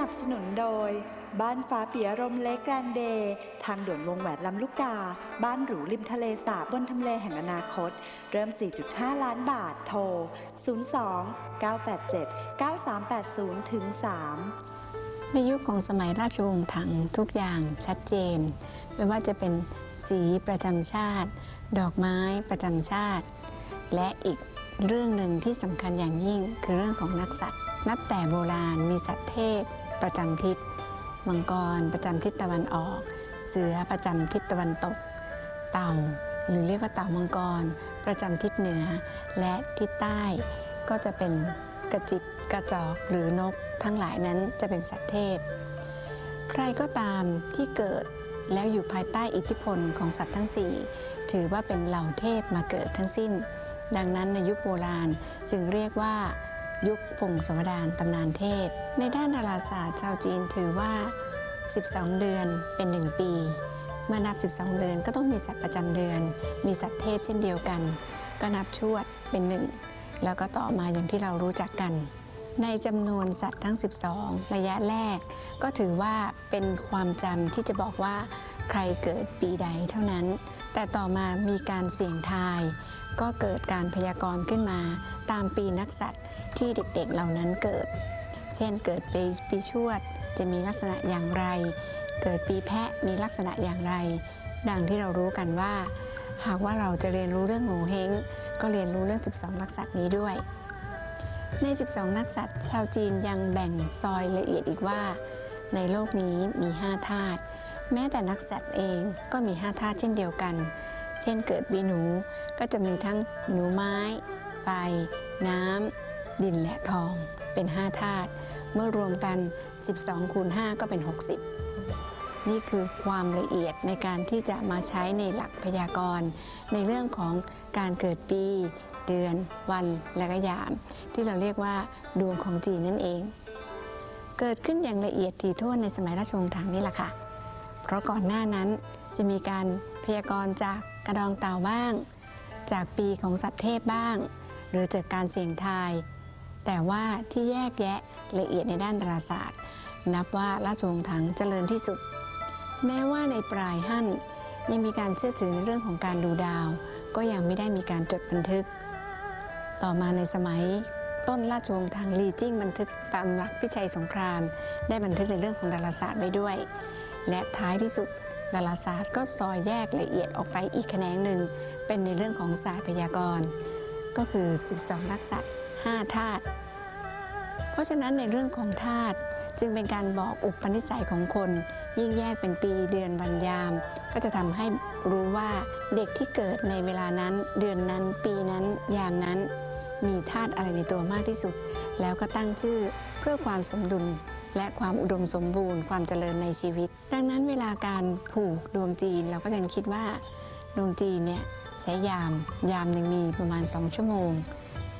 นับสนุนโดย บ้านฟ้าปิยรมเล็กแกรนเดย์ทางด่วนวงแหวนลำลูกกา บ้านหรูริมทะเลสาบบนทำเลแห่งอนาคต เริ่ม 4.5 ล้านบาทโทร 02 987 9380ถึง3ในยุคของสมัยราชวงศ์ถังทุกอย่างชัดเจน ไม่ว่าจะเป็นสีประจำชาติ ดอกไม้ประจำชาติ และอีกเรื่องหนึ่งที่สำคัญอย่างยิ่งคือเรื่องของนักสัตว์ นับแต่โบราณมีสัตว์เทพประจำทิศ มังกรประจำทิศตะวันออก เสือประจำทิศตะวันตก เต่า หรือเรียกว่าเต่ามังกร ประจำทิศเหนือ และทิศใต้ก็จะเป็นกระจิบกระจอกหรือนก ทั้งหลายนั้นจะเป็นสัตว์เทพ ใครก็ตามที่เกิดแล้วอยู่ภายใต้อิทธิพลของสัตว์ทั้งสี่ถือว่าเป็นเหล่าเทพมาเกิดทั้งสิ้น ดังนั้นในยุคโบราณจึงเรียกว่า ยุคพงสมดานตำนานเทพ ในด้านดาราศาสตร์ชาวจีนถือว่า 12 เดือนเป็น 1 ปี เมื่อนับ 12 เดือนก็ต้องมีสัตว์ประจำเดือน มีสัตว์เทพเช่นเดียวกัน ก็นับชวดเป็นหนึ่งแล้วก็ต่อมาอย่างที่เรารู้จักกัน ในจำนวนสัตว์ทั้ง 12 ระยะแรก ก็ถือว่าเป็นความจำที่จะบอกว่าใครเกิดปีใดเท่านั้น แต่ต่อมามีการเสี่ยงทาย ก็เกิดการพยากรณ์ขึ้นมา ตามปีนักสัตว์ที่เด็กๆเหล่านั้นเกิด เช่นเกิดปีปีชวดจะมีลักษณะอย่างไร เกิดปีแพะมีลักษณะอย่างไร ดังที่เรารู้กันว่า หากว่าเราจะเรียนรู้เรื่องโงเฮงก็เรียนรู้เรื่อง 12นักสัตว์นี้ด้วย ใน 12 นักสัตว์ชาวจีนยังแบ่งซอยละเอียดอีกว่า ในโลกนี้มี 5 ธาตุแม้แต่นักสัตว์เองก็มี 5 ธาตุเช่นเดียวกัน เช่นเกิดปีหนูก็จะมีทั้งหนูไม้ ไฟ น้ำ ดินและทองเป็น 5 ธาตุเมื่อรวมกัน 12คูณ5ก็เป็น 60 นี่คือความละเอียดในการที่จะมาใช้ในหลักพยากรณ์ ในเรื่องของการเกิดปี เดือน วันและก็ยาม ที่เราเรียกว่าดวงของจีนนั่นเอง เกิดขึ้นอย่างละเอียดถี่ถ้วนในสมัยราชวงศ์ถังนี่แหละค่ะ เพราะก่อนหน้านั้นจะมีการพยากรณ์จากกระดองเต่าบ้าง จากปีของสัตว์เทพบ้าง หรือจากการเสี่ยงทาย แต่ว่าที่แยกแยะละเอียดในด้านดาราศาสตร์ นับว่าราชวงศ์ถังเจริญที่สุด แม้ว่าในปลายหั่นยังมีการเชื่อถือในเรื่องของการดูดาว ก็ยังไม่ได้มีการจดบันทึก ต่อมาในสมัยต้นราชวงศ์ถังลีจิ้งบันทึกตามหลักพิชัยสงคราม ได้บันทึกในเรื่องของดาราศาสตร์ไว้ด้วย และท้ายที่สุดดาราศาสตร์ก็ซอยแยกละเอียดออกไปอีกแขนงหนึ่ง เป็นในเรื่องของศาสตร์พยากรณ์ก็คือ 12นักษัตริย์5ธาตุเพราะฉะนั้นในเรื่องของธาตุ จึงเป็นการบอกอุปนิสัยของคน ยิ่งแยกเป็นปีเดือนวันยาม ก็จะทำให้รู้ว่าเด็กที่เกิดในเวลานั้น เดือนนั้น ปีนั้น ยามนั้น มีธาตุอะไรในตัวมากที่สุด แล้วก็ตั้งชื่อเพื่อความสมดุลและความอุดมสมบูรณ์ความเจริญในชีวิต ดังนั้นเวลาการผูกดวงจีนเราก็ยังคิดว่า ดวงจีนเนี่ยใช้ยาม ยามหนึ่งมีประมาณ 2 ชั่วโมง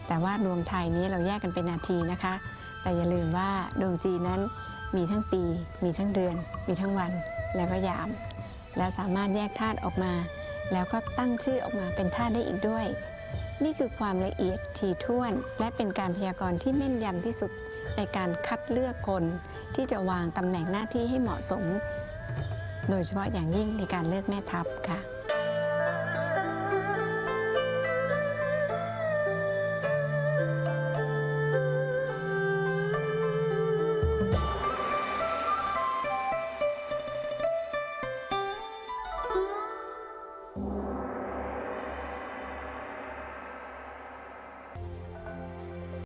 แต่ว่าดวงไทยนี้เราแยกกันเป็นนาทีนะคะ แต่อย่าลืมว่าดวงจีนนั้นมีทั้งปี มีทั้งเดือน มีทั้งวัน แล้วก็ยาม แล้วสามารถแยกธาตุออกมา แล้วก็ตั้งชื่อออกมาเป็นธาตุได้อีกด้วย นี่คือความละเอียดถี่ถ้วน และเป็นการพยากรณ์ที่แม่นยำที่สุดในการคัดเลือกคนที่จะวางตำแหน่งหน้าที่ให้เหมาะสม โดยเฉพาะอย่างยิ่งในการเลือกแม่ทัพค่ะ